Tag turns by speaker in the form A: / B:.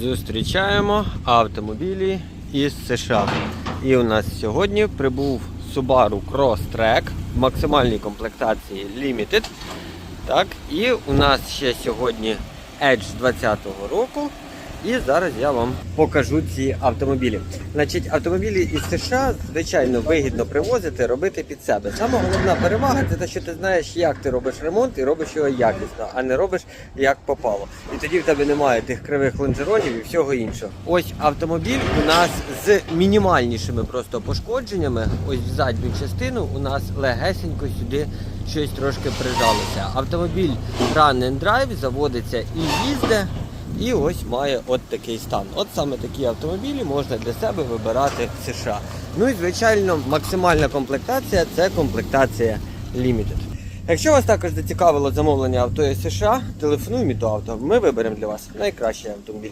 A: Зустрічаємо автомобілі із США. І у нас сьогодні прибув Subaru Crosstrek в максимальній комплектації Limited. Так, і у нас ще сьогодні Edge 20-го року. І зараз я вам покажу ці автомобілі. Значить, автомобілі із США звичайно вигідно привозити, робити під себе. Саме головна перевага це те, що ти знаєш, як ти робиш ремонт і робиш його якісно, а не робиш як попало. І тоді в тебе немає тих кривих лонжеронів і всього іншого. Ось автомобіль у нас з мінімальнішими просто пошкодженнями. Ось в задню частину у нас легесенько сюди щось трошки прижалося. Автомобіль Run and Drive заводиться і їздить. І ось має от такий стан. От саме такі автомобілі можна для себе вибирати в США. Ну і звичайно, максимальна комплектація це комплектація Limited. Якщо вас також зацікавило замовлення авто із США, телефонуй до авто. Ми виберемо для вас найкращий автомобіль.